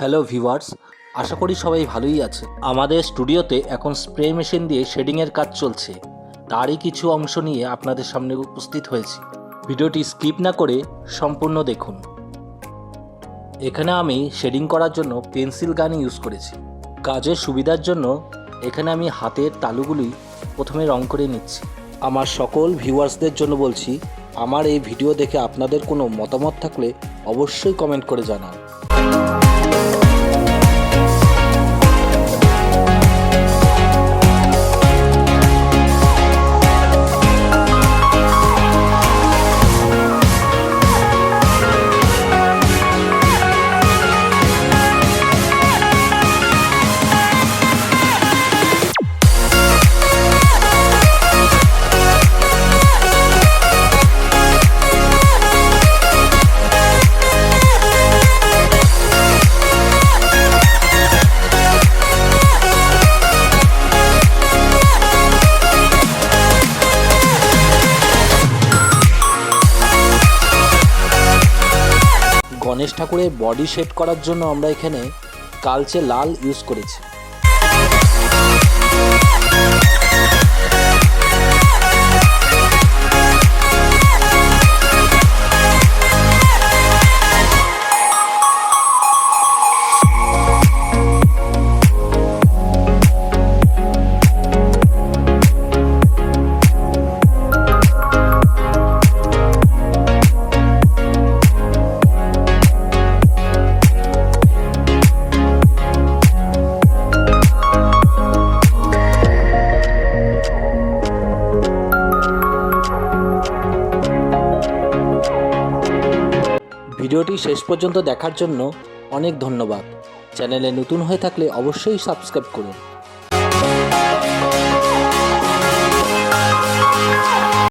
Hello viewers আশা করি সবাই ভালোই আছে। আমাদের স্টুডিওতে এখন স্প্রে মেশিন দিয়ে শেডিংয়ের কাজ চলছে। তারই কিছু অংশ নিয়ে আপনাদের সামনে উপস্থিত হয়েছি। ভিডিওটি স্কিপ না করে সম্পূর্ণ দেখুন। এখানে আমি শেডিং করার জন্য পেন্সিল গান ইউজ করেছি। কাজের সুবিধার জন্য এখানে আমি হাতের তালুগুলি প্রথমে রং করে নিচ্ছি। আমার সকল ভিউয়ার্সদের জন্য বলছি, আমার এই ভিডিও দেখে আপনাদের কোনো মতামত থাকলে অবশ্যই কমেন্ট করে জানান। গণেশ ঠাকুরের বডি শেড করার জন্য আমরা এখানে কালচে লাল ইউজ করেছি। ভিডিওটি শেষ পর্যন্ত দেখার জন্য অনেক ধন্যবাদ। চ্যানেলে নতুন হয়ে থাকলে অবশ্যই সাবস্ক্রাইব করুন।